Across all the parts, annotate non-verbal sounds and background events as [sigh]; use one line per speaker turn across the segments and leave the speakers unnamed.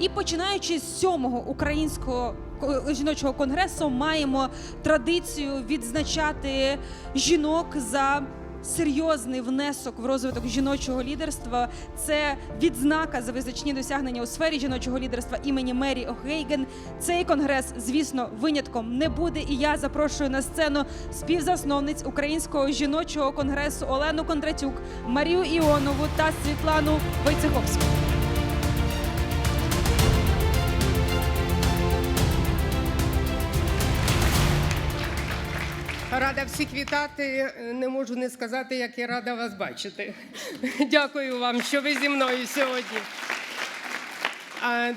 І починаючи з сьомого українського ко- жіночого конгресу, маємо традицію відзначати жінок за. Серйозний внесок в розвиток жіночого лідерства це відзнака за визначні досягнення у сфері жіночого лідерства імені Мері О'Гейген. Цей конгрес, звісно, винятком не буде. І я запрошую на сцену співзасновниць українського жіночого конгресу Олену Кондратюк, Марію Іонову та Світлану Войцеховську.
Рада всіх вітати. Не можу не сказати, як я рада вас бачити. [laughs] Дякую вам, що ви зі мною сьогодні.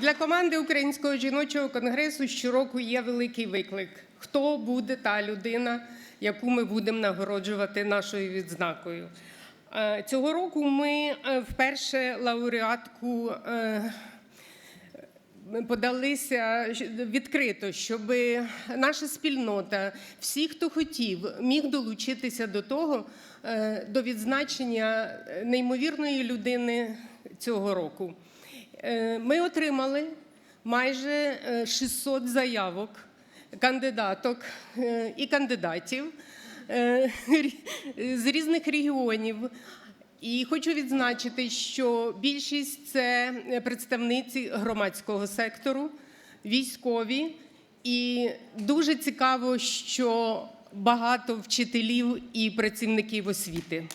Для команди Українського жіночого конгресу щороку є великий виклик. Хто буде та людина, яку ми будемо нагороджувати нашою відзнакою? Е, Цього року ми е, вперше лауреатку е, подалися відкрито, щоб наша спільнота, всі, хто хотів, міг долучитися до того, е, до відзначення неймовірної людини цього року. Е, Ми отримали майже е, 600 заявок кандидаток е, і кандидатів е, [laughs] з різних регіонів. І хочу відзначити, що більшість це представниці громадського сектору, військові, і дуже цікаво, що багато вчителів і працівників освіти.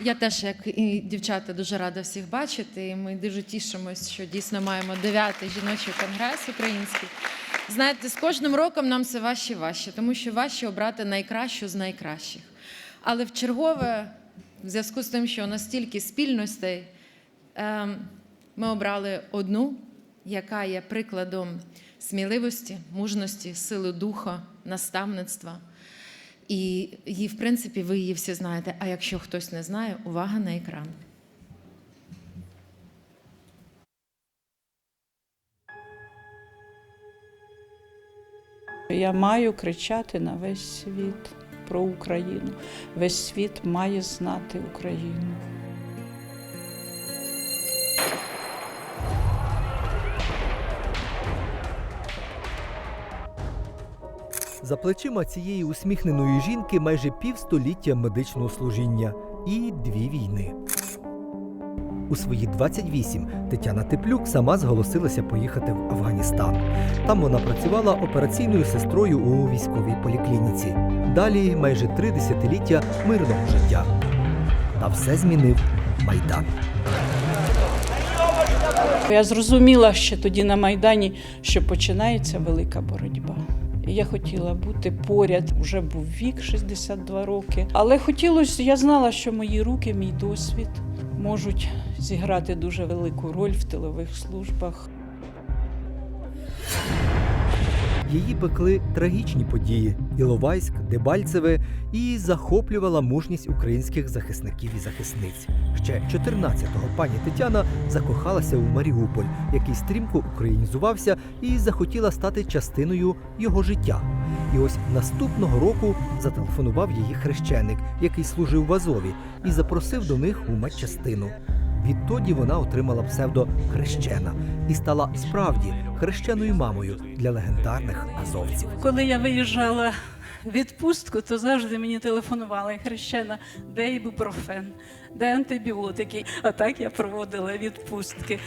Я теж, як і дівчата, дуже рада всіх бачити. Ми дуже тішимось, що дійсно маємо дев'ятий жіночий конгрес український. Знаєте, з кожним роком нам все важче і важче, тому що важче обрати найкращу з найкращих. Але в чергове, в зв'язку з тим, що настільки спільностей, ем, ми обрали одну, яка є прикладом сміливості, мужності, сили духа, наставництва. І її, в принципі, ви її всі знаєте. А якщо хтось не знає, увага на екран.
Я маю кричати на весь світ про Україну. Весь світ має знати Україну.
За плечима цієї усміхненої жінки майже півстоліття медичного служіння і дві війни. У свої 28 Тетяна Теплюк сама зголосилася поїхати в Афганістан. Там вона працювала операційною сестрою у військовій поліклініці. Далі майже три десятиліття мирного життя. Та все змінив майдан.
Я зрозуміла ще тоді на Майдані, що починається велика боротьба. Я хотіла бути поряд. Уже був вік 62 роки. Але хотілося, я знала, що мої руки, мій досвід можуть зіграти дуже велику роль в тилових службах.
Її пекли трагічні події Іловайськ, Дебальцеве і захоплювала мужність українських захисників і захисниць. Ще 14-го пані Тетяна закохалася у Маріуполь, який стрімко українізувався і захотіла стати частиною його життя. І ось наступного року зателефонував її хрещеник, який служив в Азові, і запросив до них у матчастину. Відтоді вона отримала псевдо хрещена і стала справді хрещеною мамою для легендарних азовців.
Коли я виїжджала в відпустку, то завжди мені телефонували хрещена, де ібупрофен, де антибіотики. А так я проводила відпустки.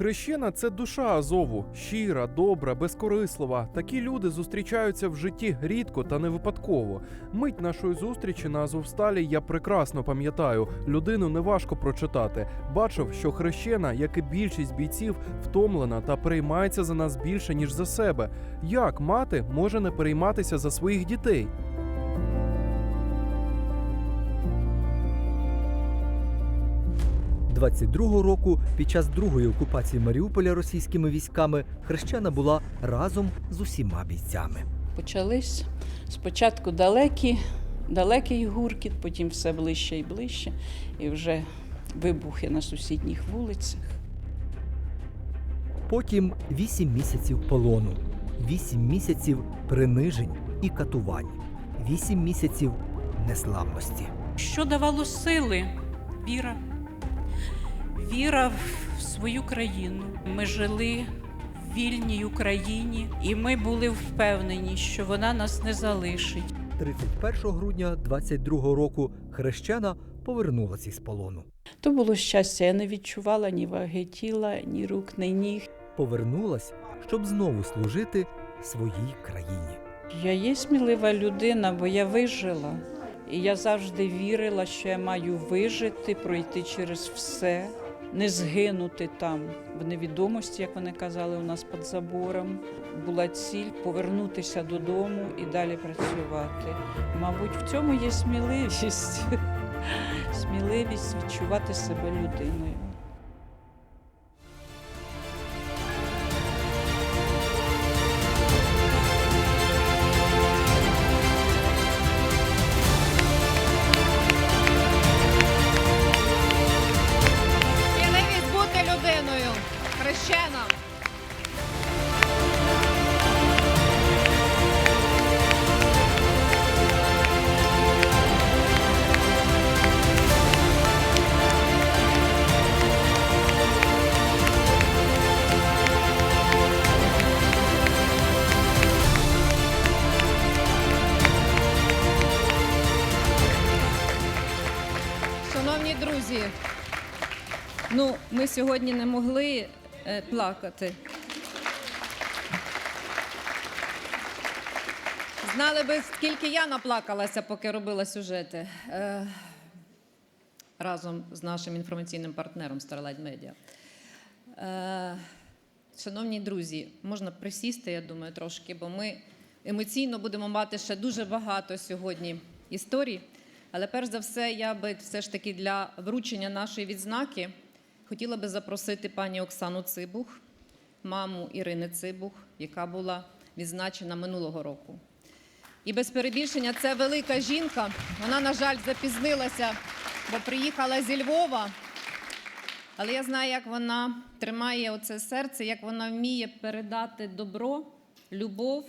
Хрещена це душа Азову, щира, добра, безкорислива. Такі люди зустрічаються в житті рідко та не випадково. Мить нашої зустрічі на Азовсталі я прекрасно пам'ятаю. Людину неважко прочитати. Бачив, що хрещена, як і більшість бійців, втомлена та переймається за нас більше ніж за себе. Як мати може не перейматися за своїх дітей?
22-го року, під час другої окупації Маріуполя російськими військами, хрещена була разом з усіма бійцями.
Почались спочатку далекі, далекий гуркіт, потім все ближче і ближче, і вже вибухи на сусідніх вулицях.
Потім 8 місяців полону, 8 місяців принижень і катувань, 8 місяців неславності.
Що давало сили
віра. Віра в свою країну. Ми жили в вільній Україні, і ми були впевнені, що вона нас не залишить.
31 грудня 22 року хрещена повернулася із полону.
То було щастя, я не відчувала ні ваги тіла, ні рук, ні ніг.
Повернулась, щоб знову служити своїй країні.
Я є смілива людина, бо я вижила. І я завжди вірила, що я маю вижити, пройти через все, не згинути там в невідомості, як вони казали у нас під забором. Була ціль повернутися додому і далі працювати. Мабуть, в цьому є сміливість. [laughs] Сміливість відчувати себе людиною.
Друзі, ну ми сьогодні не могли е, плакати. Знали би, скільки я наплакалася, поки робила сюжети е, разом з нашим інформаційним партнером Starlight Media. Е, шановні друзі, можна присісти, я думаю, трошки, бо ми емоційно будемо мати ще дуже багато сьогодні історій. Але перш за все, я би все ж таки для вручення нашої відзнаки хотіла би запросити пані Оксану Цибух, маму Ірини Цибух, яка була відзначена минулого року. І без перебільшення це велика жінка. Вона, на жаль, запізнилася, бо приїхала зі Львова. Але я знаю, як вона тримає оце серце, як вона вміє передати добро, любов.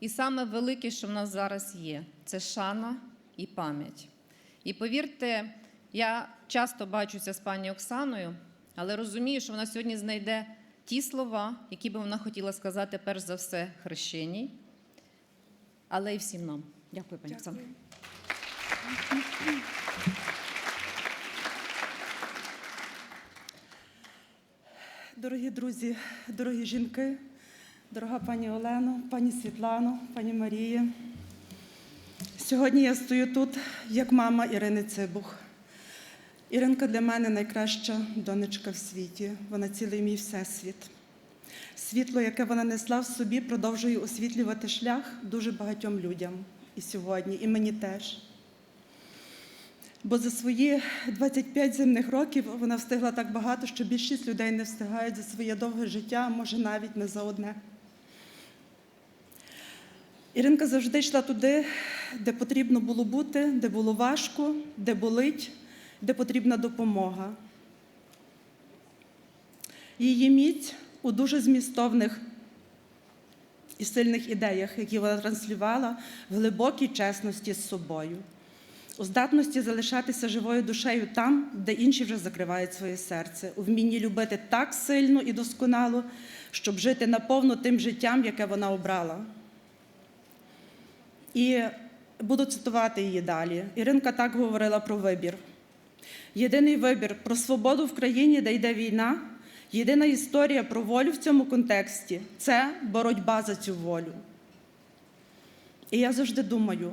І саме велике, що в нас зараз є, це шана і пам'ять. І повірте, я часто бачуся з пані Оксаною, але розумію, що вона сьогодні знайде ті слова, які би вона хотіла сказати перш за все хрещеній, але й всім нам. Дякую, пані Оксана.
Дорогі друзі, дорогі жінки, дорога пані Олено, пані Світлано, пані Марія. Сьогодні я стою тут як мама Ірини Цибух. Іринка для мене найкраща донечка в світі. Вона цілий мій всесвіт. Світло, яке вона несла в собі, продовжує освітлювати шлях дуже багатьом людям і сьогодні, і мені теж. Бо за свої 25 земних років вона встигла так багато, що більшість людей не встигають за своє довге життя, може навіть не за одне. Іринка завжди йшла туди, де потрібно було бути, де було важко, де болить, де потрібна допомога. Її міць у дуже змістовних і сильних ідеях, які вона транслювала в глибокій чесності з собою у здатності залишатися живою душею там, де інші вже закривають своє серце, у вмінні любити так сильно і досконало, щоб жити наповно тим життям, яке вона обрала. І буду цитувати її далі. Іринка так говорила про вибір. Єдиний вибір про свободу в країні, де йде війна, єдина історія про волю в цьому контексті це боротьба за цю волю. І я завжди думаю,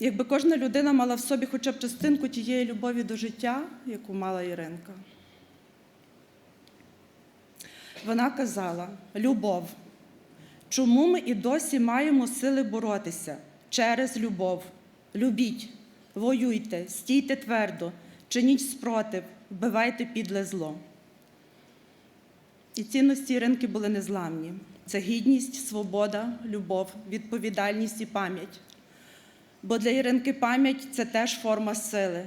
Якби кожна людина мала в собі хоча б частинку тієї любові до життя, яку мала Іринка. Вона казала: любов. Чому ми і досі маємо сили боротися через любов? Любіть, воюйте, стійте твердо, чиніть спротив, вбивайте підле зло. І цінності Іринки були незламні: це гідність, свобода, любов, відповідальність і пам'ять. Бо для Іринки пам'ять це теж форма сили.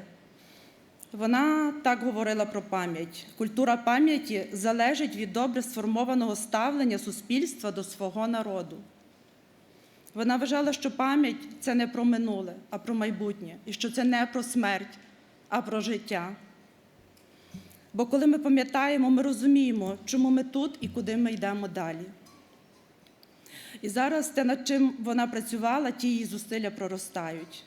Вона так говорила про пам'ять. Культура пам'яті залежить від добре сформованого ставлення суспільства до свого народу. Вона вважала, що пам'ять це не про минуле, а про майбутнє, і що це не про смерть, а про життя. Бо коли ми пам'ятаємо, ми розуміємо, чому ми тут і куди ми йдемо далі. І зараз те, над чим вона працювала, ті її зусилля проростають.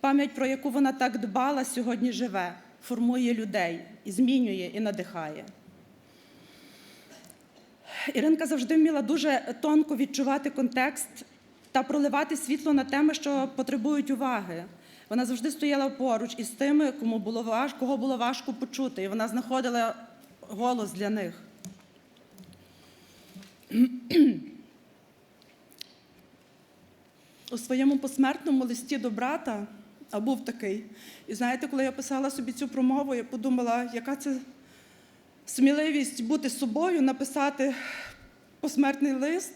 Пам'ять, про яку вона так дбала, сьогодні живе, формує людей і змінює, і надихає. Іринка завжди вміла дуже тонко відчувати контекст та проливати світло на теми, що потребують уваги. Вона завжди стояла поруч із тими, кому було важко, кого було важко почути, і вона знаходила голос для них. У своєму посмертному листі до брата, а був такий. І знаєте, коли я писала собі цю промову, я подумала, яка це сміливість бути собою, написати посмертний лист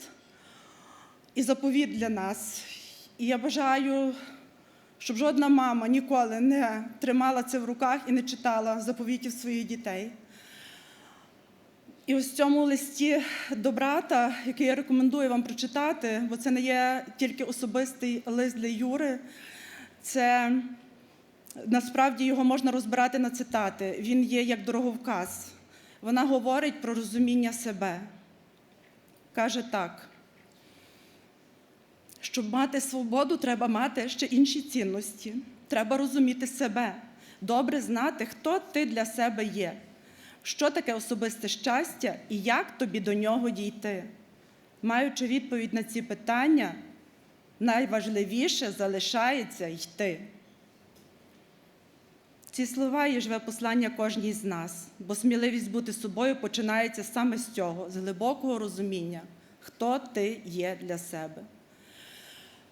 і заповіт для нас. І я бажаю, щоб жодна мама ніколи не тримала це в руках і не читала заповітів своїх дітей. І ось в цьому листі до брата, який я рекомендую вам прочитати, бо це не є тільки особистий лист для Юри, це насправді його можна розбирати на цитати. Він є як дороговказ. Вона говорить про розуміння себе. Каже так: щоб мати свободу, треба мати ще інші цінності. Треба розуміти себе, добре знати, хто ти для себе є, що таке особисте щастя і як тобі до нього дійти. Маючи відповідь на ці питання, найважливіше залишається йти. Ці слова є живе послання кожній з нас, бо сміливість бути собою починається саме з цього, з глибокого розуміння, хто ти є для себе.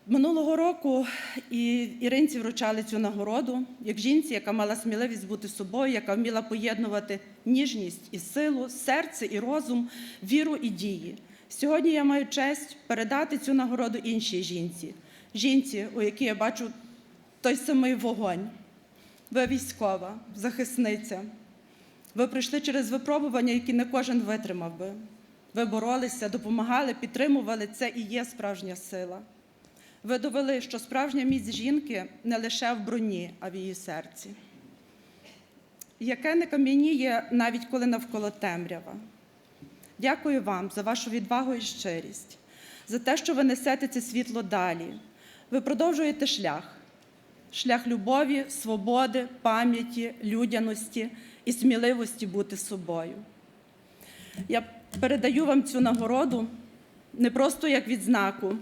Минулого року і Іринці вручали цю нагороду як жінці, яка мала сміливість бути собою, яка вміла поєднувати ніжність і силу, серце і розум, віру і дії. Сьогодні я маю честь передати цю нагороду іншій жінці, жінці, у якій я бачу той самий вогонь. Ви військова, захисниця. Ви пройшли через випробування, які не кожен витримав би. Ви боролися, допомагали, підтримували. Це і є справжня сила. Ви довели, що справжня міць жінки не лише в броні, а в її серці. Яке не кам'яніє, навіть коли навколо темрява. Дякую вам за вашу відвагу і щирість, за те, що ви несете це світло далі. Ви продовжуєте шлях шлях любові, свободи, пам'яті, людяності і сміливості бути собою. Я передаю вам цю нагороду не просто як відзнаку,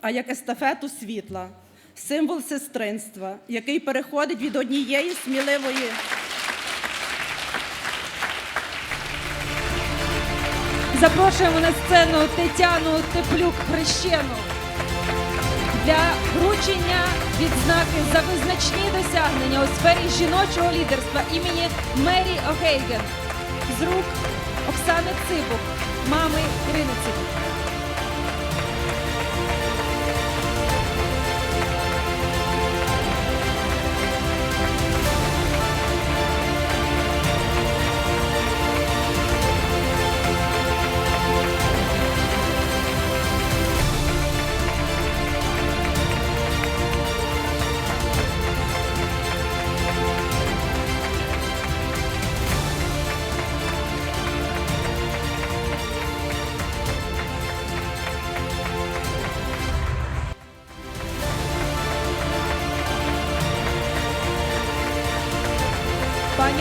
а як естафету світла, символ сестринства, який переходить від однієї сміливої.
Запрошуємо на сцену Тетяну Теплюк Хрещену для вручення відзнаки за визначні досягнення у сфері жіночого лідерства імені Мері Огейген з рук Оксани Цибук, мами Ірини Цибук.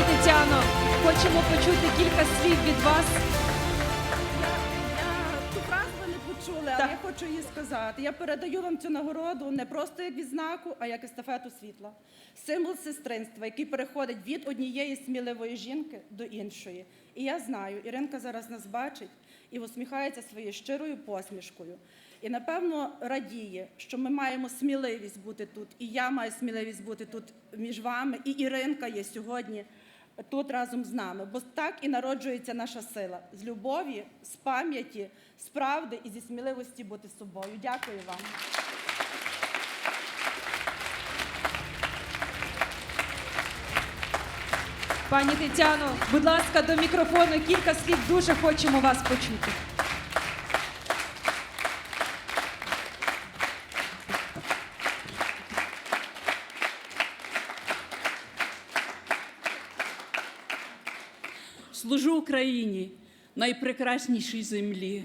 Тетяно, хочемо почути кілька слів від вас.
Почули, але я хочу її сказати. Я передаю вам цю нагороду не просто як відзнаку, а як естафету світла. Символ сестринства, який переходить від однієї сміливої жінки до іншої. І я знаю, Іринка зараз нас бачить і усміхається своєю щирою посмішкою. І напевно радіє, що ми маємо сміливість бути тут, і я маю сміливість бути тут між вами, і Іринка є сьогодні тут разом з нами. Бо так і народжується наша сила з любові, з пам'яті, з правди і зі сміливості бути собою. Дякую вам.
Пані Тетяно, будь ласка, до мікрофону кілька слів. Дуже хочемо вас почути.
Україні, найпрекраснішій землі,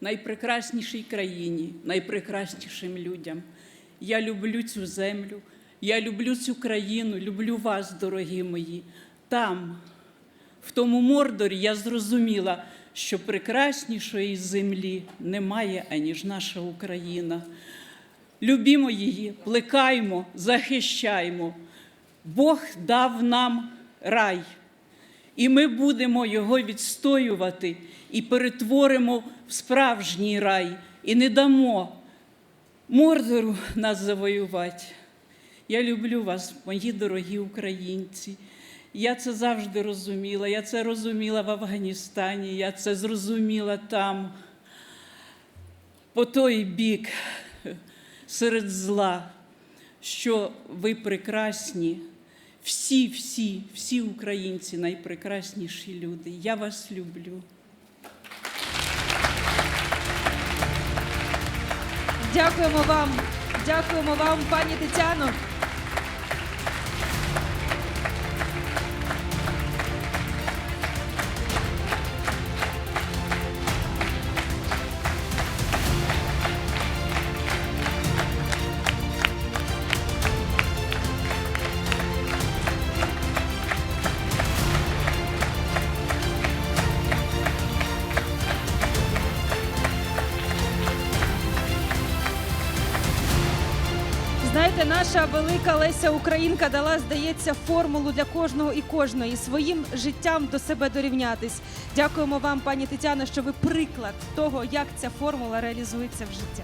найпрекраснішій країні, найпрекраснішим людям. Я люблю цю землю, я люблю цю країну, люблю вас, дорогі мої. Там, в тому мордорі, я зрозуміла, що прекраснішої землі немає, аніж наша Україна. Любімо її, плекаймо, захищаймо. Бог дав нам рай, і ми будемо його відстоювати і перетворимо в справжній рай, і не дамо мордору нас завоювати. Я люблю вас, мої дорогі українці. Я це завжди розуміла. Я це розуміла в Афганістані, я це зрозуміла там, по той бік серед зла, що ви прекрасні, всі, всі, всі українці найпрекрасніші люди. Я вас люблю.
Дякуємо вам, дякуємо вам, пані Тетяно. Знаєте, наша велика Леся Українка дала, здається, формулу для кожного і кожної своїм життям до себе дорівнятись. Дякуємо вам, пані Тетяно, що ви приклад того, як ця формула реалізується в життя.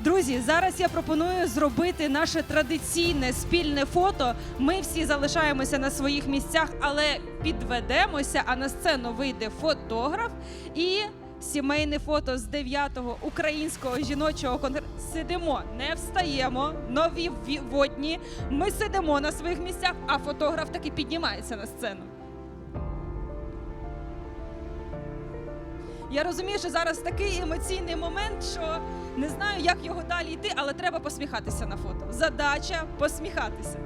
Друзі, зараз я пропоную зробити наше традиційне спільне фото. Ми всі залишаємося на своїх місцях, але підведемося, а на сцену вийде фотограф і сімейне фото з 9-го українського жіночого конгресу. Сидимо, не встаємо, нові ві- водні. Ми сидимо на своїх місцях, а фотограф таки піднімається на сцену. Я розумію, що зараз такий емоційний момент, що не знаю, як його далі йти, але треба посміхатися на фото. Задача посміхатися.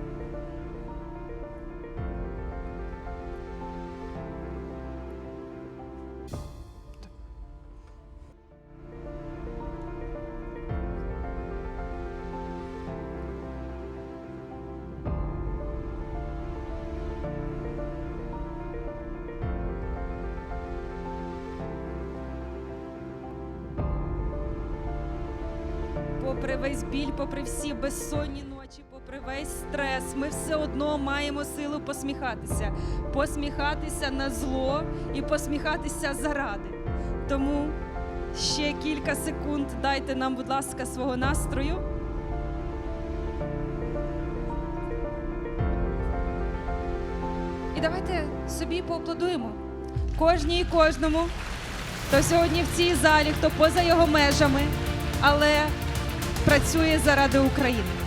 Попри всі безсонні ночі, попри весь стрес, ми все одно маємо силу посміхатися, посміхатися на зло і посміхатися заради. Тому ще кілька секунд дайте нам, будь ласка, свого настрою. І давайте собі поаплодуємо кожній і кожному, хто сьогодні в цій залі, хто поза його межами, але працює заради України.